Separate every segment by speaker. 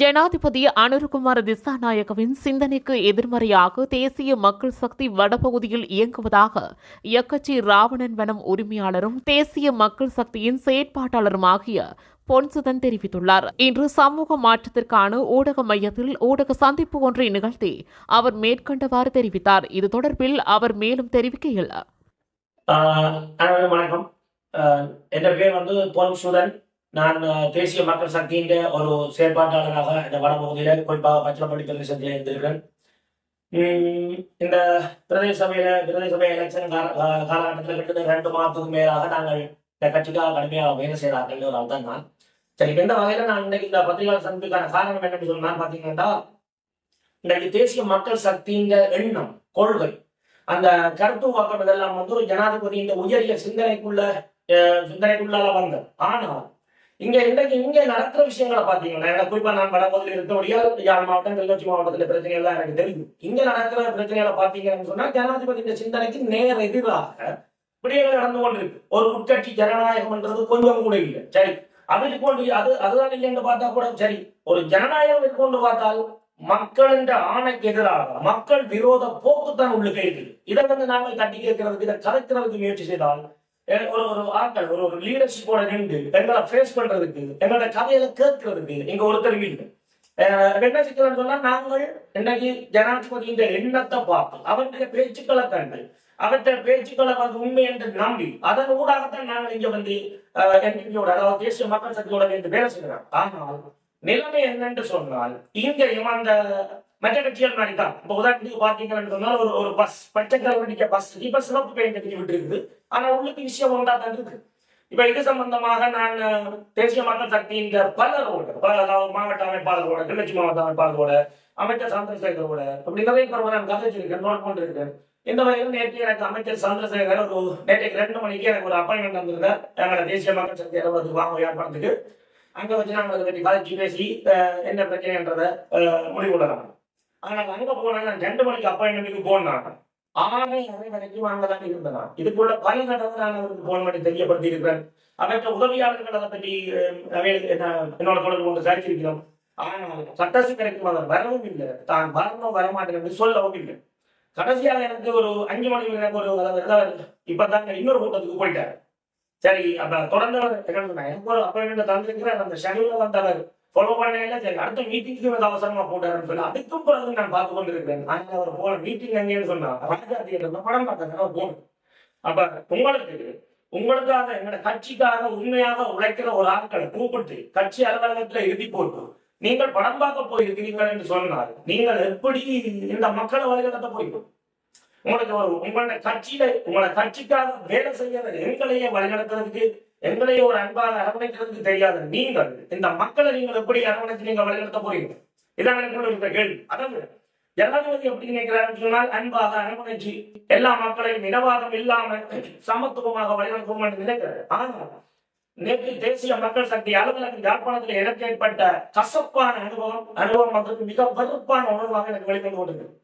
Speaker 1: ஜனாதிபதி அனுருகுமார் திசாநாயகவின் சிந்தனைக்கு எதிர்மறையாக தேசிய மக்கள் சக்தி வடபகுதியில் இயங்குவதாக எக்கச்சி ராவணன் வனம் உரிமையாளரும் தேசிய மக்கள் சக்தியின் செயற்பாட்டாளருமாகிய பொன்சுதன் தெரிவித்துள்ளார். இன்று சமூக மாற்றத்திற்கான ஊடக மையத்தில் ஊடக சந்திப்பு ஒன்றை நிகழ்த்தி அவர் மேற்கண்டவாறு தெரிவித்தார். இது தொடர்பில் அவர் மேலும் தெரிவிக்கையில்
Speaker 2: வணக்கம். என்ற பேர் வந்து பொன்சுதன். நான் தேசிய மக்கள் சக்தியின் ஒரு செயற்பாட்டாளராக இந்த வடபகுதியில குறிப்பாக பச்சளப்பள்ளி பிரதேசத்தில் இருந்திருக்கிறேன் உம், இந்த பிரதேச சபையில பிரதேச சபை எலெக்ஷன் காலகட்டத்தில் கிட்ட ரெண்டு மாதத்துக்கு மேலாக நாங்கள் இந்த கட்சிக்காக கடுமையாக வேலை செய்கிறார்கள் ஒரு அர்த்தம் தான். சரி இப்ப இந்த வகையில நான் இன்னைக்கு இந்த பத்திரிகை சந்திப்புக்கான காரணம் என்னன்னு சொன்னா பாத்தீங்கன்னா இன்றைக்கு தேசிய மக்கள் சக்திங்கிற எண்ணம் கொள்கை அந்த கருத்து வாக்கம் இதெல்லாம் வந்து ஒரு ஜனாதிபதியின் உயரிய சிந்தனைக்குள்ள அஹ், சிந்தனைக்குள்ளால வந்தது. ஆனால் இங்க இன்றைக்கு இங்க நடக்கிற விஷயங்களை பாத்தீங்கன்னா எனக்கு குறிப்பா நான் வடபகுதியில் இருந்தபடியால் யாழ் மாவட்டம் கிளிநொச்சி மாவட்டத்துல பிரச்சனை எல்லாம் எனக்கு தெரியும். இங்க நடக்கிற பிரச்சனைகளை பாத்தீங்கன்னு சொன்னா ஜனாதிபதியின் சிந்தனைக்கு நேர் எதிராக விடயங்கள் நடந்து கொண்டிருக்கு. ஒரு உட்கட்சி ஜனநாயகம்ன்றது கொஞ்சம் கூட இல்லை. சரி அது கொண்டு அது அதுதான் இல்லைன்னு பார்த்தா கூட சரி. ஒரு ஜனநாயகம் இருக்கொண்டு பார்த்தால் மக்கள் என்ற ஆணைக்கு எதிராக மக்கள் விரோத போக்குத்தான் உள்ளுக்கு இருக்குது. இதை வந்து நாங்கள் தட்டி கேட்கிறதுக்கு இதை கலைக்கிறதுக்கு முயற்சி செய்தால் ஒரு ஒரு ஆட்கள் ஒரு ஒரு லீடர்ஷிப்போட நின்று எங்களை ஃபேஸ் பண்றதுக்கு எங்களோட கதையில கேட்கறதுக்கு இங்க ஒருத்தர் இல்லை. அஹ் என்ன சிக்கலன்னு சொன்னா நாங்கள் இன்னைக்கு ஜனாதிபதியின் எண்ணத்தை பார்த்தோம் அவருடைய பேச்சுக்களை கண்டு அவற்றை பேச்சுக்களை வந்து உண்மை என்று நம்பி அதன் ஊடாகத்தான் நாங்கள் இங்க வந்து என்பியோட அதாவது தேசிய மக்கள் சக்தியோட என்று வேலை செய்கிறோம். ஆனால் நிலைமை என்னென்று சொன்னால் இங்கேயும் அந்த மற்ற கட்சிகள் மாதிரி தான் இப்போ உதாரணத்துக்கு பாத்தீங்கன்னு சொன்னால் ஒரு ஒரு பஸ் பச்சை கலர் அடிக்க பஸ் இப்ப சிவப்பு பெயிண்ட் அடிச்சு விட்டு இருக்குது ஆனா உள்ளுக்கு விஷயம் ஒன்றா தான் இருக்கு இப்ப இது சம்பந்தமாக நான் தேசிய மக்கள் சக்தியின் பலரோட பல மாவட்ட அமைப்பாளர்களோட கிளர்ச்சி மாவட்ட அமைப்பாளர்களோட அமைச்சர் சந்திரசேகரோட அப்படி நிறைய பேரோட நான் கதைச்சிருக்கேன் நோட் பண்ணிருக்கேன். இந்த வகையில் நேற்று எனக்கு அமைச்சர் சந்திரசேகர் ஒரு நேற்று ரெண்டு மணிக்கு எனக்கு ஒரு அப்பாயின்மெண்ட் வந்திருந்தேன் எங்களோட தேசிய மக்கள் சக்தி அலுவலகத்துக்கு வாங்க யாழ்ப்பாணத்துக்கு அங்க வச்சு நாங்கள் அதை பற்றி கதைச்சு பேசி என்ன பிரச்சனைன்றதை முடிவு கொள்ளலாம். ஆனா அங்க போனா நான் ரெண்டு மணிக்கு அப்பாயின்மெண்ட்டுக்கு போனாங்க ஆறு அரை வரைக்கும் அங்க தான் இதுக்குள்ள பல தடவை நான் அவருக்கு போன் பண்ணி தெரியப்படுத்தி இருக்கிறேன் அவற்ற உதவியாளர்கள் அதை பற்றி என்னோட தொடர்பு கொண்டு சரிச்சிருக்கிறோம் ஆனால் சட்டசிக்கரைக்கும் அவர் வரவும் இல்லை. தான் வரணும் வரமாட்டேன் என்று சொல்லவும் இல்லை. கடைசியாக எனக்கு ஒரு அஞ்சு மணிக்கு எனக்கு ஒரு இப்பதாங்க இன்னொரு கூட்டத்துக்கு போயிட்டார். சரி அப்ப தொடர்ந்து எனக்கு ஒரு அப்பாயின்மெண்ட் தந்திருக்கிறேன் அந்த ஷெடியூல வந்தவர். ஃபாலோ பண்ணல சரி அடுத்த மீட்டிங்க்கு வந்து அவசரமா போட்டாருன்னு சொல்லி அதுக்கும் பிறகு நான் பார்த்து கொண்டு இருக்கிறேன் நான் அவர் போன மீட்டிங் எங்கேன்னு சொன்னா ராஜா தியேட்டர்ல படம் பார்த்தேன் அவர் போகணும் அப்ப உங்களுக்கு உங்களுக்காக எங்களோட கட்சிக்காக உண்மையாக உழைக்கிற ஒரு ஆட்களை கூப்பிட்டு கட்சி அலுவலகத்துல எழுதி போட்டு நீங்கள் படம் பார்க்க போயிருக்கிறீர்கள் என்று சொன்னால் நீங்கள் எப்படி இந்த மக்களை வழிநடத்த போயிடும் உங்களுக்கு ஒரு உங்களோட கட்சியில உங்களோட கட்சிக்காக வேலை செய்யற எங்களையே வழிநடத்துறதுக்கு எங்களை ஒரு அன்பாக அரவணைக்கிறதுக்கு தெரியாது நீங்கள் இந்த மக்களை நீங்கள் எப்படி அரவணைத்து நீங்க வழிநடத்த போறீங்க இதான் எனக்கு கேள்வி. அதாவது ஜனாதிபதி எப்படி நினைக்கிறார் சொன்னால் அன்பாக அரவணைச்சு எல்லா மக்களையும் இனவாதம் இல்லாம சமத்துவமாக வழிநடத்துவோம் என்று நினைக்கிறார். ஆனால் நேற்று தேசிய மக்கள் சக்தி அலுவலகம் யாழ்ப்பாணத்தில் எனக்கு ஏற்பட்ட கசப்பான அனுபவம் அனுபவம் மக்களுக்கு மிக வெறுப்பான உணர்வாக எனக்கு வெளிக்கொண்டு கொண்டிருக்கிறது.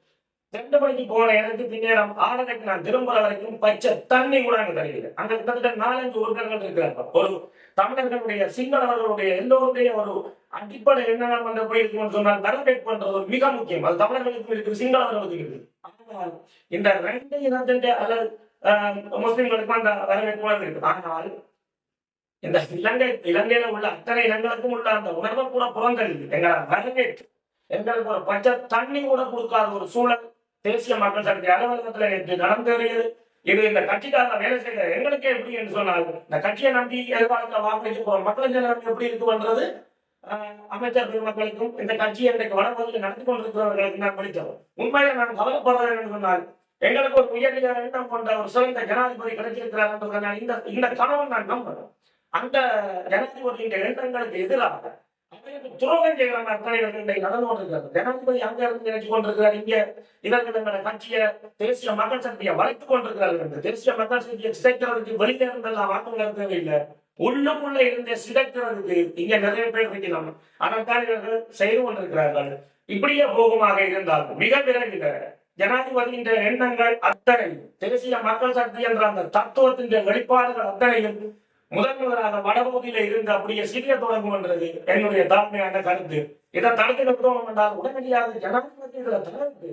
Speaker 2: ரெண்டு மணிக்கு போன எனக்கு பின்னேரம் ஆறரைக்கு நான் திரும்புற வரைக்கும் பச்சை தண்ணி கூட அங்க தெரியல அங்க கிட்டத்தட்ட நாலஞ்சு உறுப்பினர்கள் இருக்கிறாங்க. ஒரு தமிழர்களுடைய சிங்களவர்களுடைய எல்லோருடைய ஒரு அடிப்படை என்ன பண்ண போயிருக்கோம்னு இருக்கும்னு சொன்னால் வரவேற்பு பண்றது ஒரு மிக முக்கியம். அது தமிழர்களுக்கும் இருக்கு சிங்களவர்களுக்கும் இருக்கு ஆனால் இந்த ரெண்டு இனத்தின் அல்லது ஆஹ், முஸ்லிம்களுக்கும் அந்த வரவேற்பு இருக்கு ஆனால் இந்த இலங்கை இலங்கையில உள்ள அத்தனை இனங்களுக்கும் உள்ள அந்த உணர்வை கூட புறந்தள்ளி எங்களை வரவேற்று எங்களுக்கு ஒரு பச்சை தண்ணி கூட கொடுக்காத ஒரு சூழல் தேசிய மக்கள் சக்தி அலுவலகத்துல நேற்று நடந்தேறியது இது இந்த கட்சிக்காக வேலை செய்த எங்களுக்கே எப்படி என்று சொன்னால் இந்த கட்சியை நம்பி எதிர்காலத்தில் வாக்களித்து போற மக்கள் நிலைமை எப்படி இருக்குன்றது ஆஹ், அமைச்சர் பெருமக்களுக்கும் இந்த கட்சியை இன்றைக்கு வடபகுதியில் நடத்தி கொண்டிருக்கிறவர்களுக்கு நான் படித்தோம் உண்மையில நான் கவலைப்படுறேன் என்று சொன்னால் எங்களுக்கு ஒரு உயரிய எண்ணம் கொண்ட ஒரு சிறந்த ஜனாதிபதி கிடைச்சிருக்கிறார் என்றதை நான் இந்த இந்த கணவன் நான் நம்புறேன் அந்த ஜனாதிபதியின் எண்ணங்களுக்கு எதிராக துரோகம் செய்கிற அத்தனை நடந்து கொண்டிருக்கிறது ஜனாதிபதி அங்க இருந்து நினைச்சு கொண்டிருக்கிறார். இங்க இவர்கள் எங்களை கட்சியை தேசிய மக்கள் சக்தியை வளைத்துக் கொண்டிருக்கிறார்கள் என்று. தேசிய மக்கள் சக்தியை சிதைக்கிறதுக்கு வெளியில இருந்தெல்லாம் ஆக்கங்கள் தேவையில்லை. உள்ளுக்குள்ள இருந்தே சிதைக்கிறதுக்கு இங்க நிறைய பேர் வைக்கலாம் அதற்கான இவர்கள் செய்து கொண்டிருக்கிறார்கள். இப்படியே போகுமாக இருந்தால் மிக விரைவில் ஜனாதிபதியின் எண்ணங்கள் அத்தனை தேசிய மக்கள் சக்தி என்ற அந்த தத்துவத்தின் வெளிப்பாடுகள் அத்தனையும் முதன் முதலாக வடபகுதியில இருந்து அப்படியே சிறிய தொடங்கும் என்றது என்னுடைய தாழ்மையான கருத்து. இதை தடுத்து நிறுத்தணும் என்றால் உடனடியாக ஜனாதிபதி இதை தடுத்து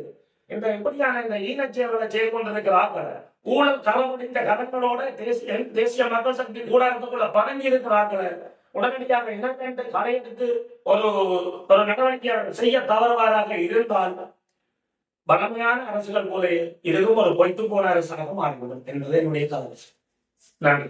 Speaker 2: இந்த இப்படியான இந்த ஈனச்செயல்களை செய்து கொண்டிருக்கிறார்கள். ஊழல் தரமுடிந்த கடன்களோட தேசிய தேசிய மக்கள் சக்தி ஊடகத்துக்குள்ள பணங்கி இருக்கிறார்கள். உடனடியாக இனக்கண்டு கடையெடுத்து ஒரு ஒரு நடவடிக்கை செய்ய தவறுவாராக இருந்தால் பலமையான அரசுகள் போல இதுவும் ஒரு பொய்த்து போன அரசாக மாறிவிடும் என்பது என்னுடைய கருத்து. நன்றி.